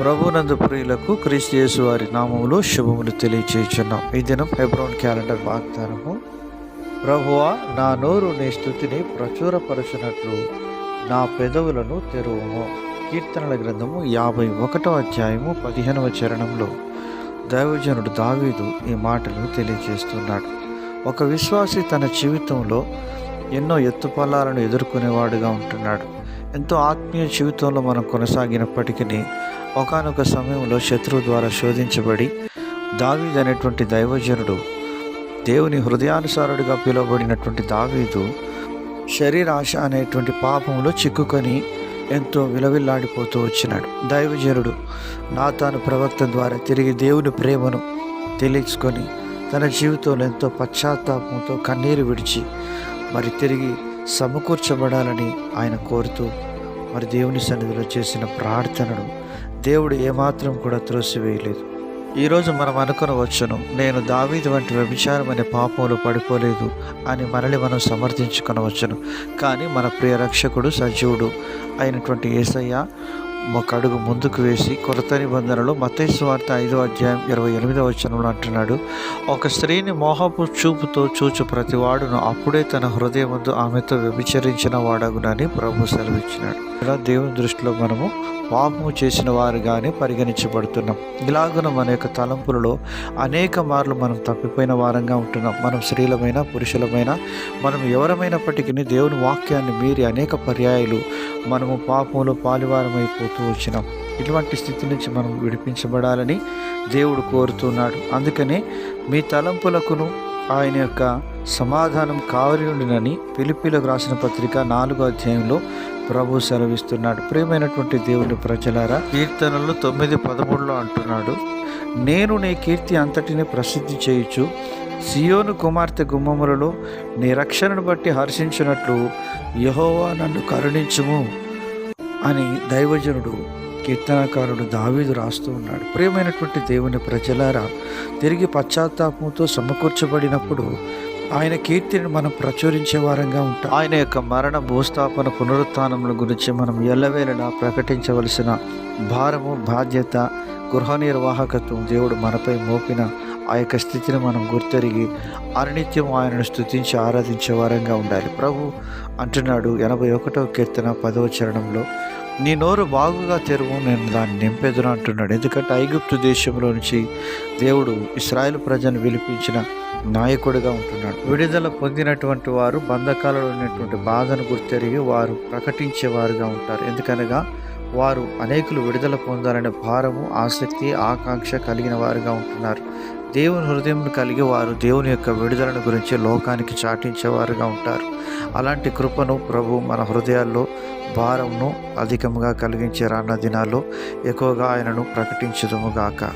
ప్రభునందు ప్రియులకు క్రీస్తు యేసు వారి నామములు శుభములు తెలియచేస్తున్నాం ఈ దినం ఫిబ్రవరి క్యాలెండర్ వాగ్దానము ప్రభువా నా నోరు నీ స్థుతిని ప్రచురపరచునట్లు నా పెదవులను తెరువుము. కీర్తనల గ్రంథము యాభై ఒకటో అధ్యాయము పదిహేనవ చరణంలో దైవజనుడు దావీదు ఈ మాటలు తెలియజేస్తున్నాడు ఒక విశ్వాసి తన జీవితంలో ఎన్నో ఎత్తుపల్లాలను ఎదుర్కొనేవాడుగా ఉంటున్నాడు. ఎంతో ఆత్మీయ జీవితంలో మనం కొనసాగినప్పటికీ ఒకానొక సమయంలో శత్రువు ద్వారా శోధించబడి దావీదు అనేటువంటి దైవజనుడు దేవుని హృదయానుసారుడిగా పిలువబడినటువంటి దావీదు శరీరాశ అనేటువంటి పాపంలో చిక్కుకొని ఎంతో విలవిల్లాడిపోతూ వచ్చినాడు. దైవజనుడు నాతాను ప్రవక్త ద్వారా తిరిగి దేవుని ప్రేమను తెలుసుకొని తన జీవితంలో ఎంతో పశ్చాత్తాపంతో కన్నీరు విడిచి మరి తిరిగి సమకూర్చబడాలని ఆయన కోరుతూ మరి దేవుని సన్నిధిలో చేసిన ప్రార్థనను దేవుడు ఏమాత్రం కూడా త్రోసివేయలేదు. ఈరోజు మనం అనుకునవచ్చును నేను దావీది వంటి వ్యభిచారం అనే పాపంలో పడిపోలేదు అని మనల్ని మనం సమర్థించుకొనవచ్చును కానీ మన ప్రియ రక్షకుడు సజీవుడు అయినటువంటి ఏసయ్య ఒక అడుగు ముందుకు వేసి కొరత నిబంధనలు మతేసు వార్త ఐదో అధ్యాయం ఇరవై ఎనిమిదో వచనంలో అంటున్నాడు. ఒక స్త్రీని మోహపు చూపుతో చూచు ప్రతివాడును అప్పుడే తన హృదయమందు ఆమెతో వ్యభిచరించిన వాడగునని ప్రభు సెలవిచ్చినాడు. ఇలా దేవుని దృష్టిలో మనము పాపము చేసిన వారుగానే పరిగణించబడుతున్నాం. ఇలాగున మన యొక్క తలంపులలో అనేక మార్లు మనం తప్పిపోయిన వారంగా ఉంటున్నాం. మనం స్త్రీలమైన పురుషులమైన మనం ఎవరమైనప్పటికీ దేవుని వాక్యాన్ని మీరి అనేక పర్యాయాలు మనము పాపంలో పాలివారమైపోతూ వచ్చినాం. ఇటువంటి స్థితి నుంచి మనం విడిపించబడాలని దేవుడు కోరుతున్నాడు. అందుకనే మీ తలంపులకును ఆయన యొక్క సమాధానం కావలి ఉండునని పిలిపిలకు రాసిన పత్రిక నాలుగో అధ్యాయంలో ప్రభు సెలవిస్తున్నాడు. ప్రియమైనటువంటి దేవుని ప్రజలారా కీర్తనలు తొమ్మిది పదమూడులో అంటున్నాడు నేను నీ కీర్తి అంతటిని ప్రసిద్ధి చేయుచు సియోను కుమార్తె గుమ్మములలో నీ రక్షణను బట్టి హర్షించినట్లు యహోవా నన్ను కరుణించుము. అని దైవజనుడు కీర్తనకారుడు దావీదు రాస్తూ ఉన్నాడు. ప్రియమైనటువంటి దేవుని ప్రజలారా తిరిగి పశ్చాత్తాపంతో సమకూర్చబడినప్పుడు ఆయన కీర్తిని మనం ప్రచురించే వారంగా ఉంటాం. ఆయన యొక్క మరణ భూస్థాపన పునరుత్నముల గురించి మనం ఎల్లవేళలా ప్రకటించవలసిన భారము బాధ్యత గృహ నిర్వాహకత్వం దేవుడు మనపై మోపిన ఆ యొక్క స్థితిని మనం గుర్తెరిగి అనునిత్యం ఆయనను స్తుతించి ఆరాధించే వారంగా ఉండాలి. ప్రభు అంటున్నాడు ఎనభై ఒకటో కీర్తన పదవ చరణంలో నీ నోరు బాగుగా తెరువు నేను దాన్ని నింపేదును అంటున్నాడు. ఎందుకంటే ఐగుప్తు దేశంలో నుంచి దేవుడు ఇస్రాయేల్ ప్రజలను విలిపించిన నాయకుడిగా ఉంటున్నాడు. విడుదల పొందినటువంటి వారు బంధకాలలో ఉన్నటువంటి బాధను గుర్తెరిగి వారు ప్రకటించేవారుగా ఉంటారు. ఎందుకనగా వారు అనేకులు విడుదల పొందాలనే భారము ఆసక్తి ఆకాంక్ష కలిగిన వారుగా ఉంటున్నారు. దేవుని హృదయం కలిగి వారు దేవుని యొక్క విడుదలను గురించి లోకానికి చాటించేవారుగా ఉంటారు. అలాంటి కృపను ప్రభు మన హృదయాల్లో భారంను అధికంగా కలిగించే రాన్న దినాల్లో ఎక్కువగా ఆయనను ప్రకటించదుముగాక గాక.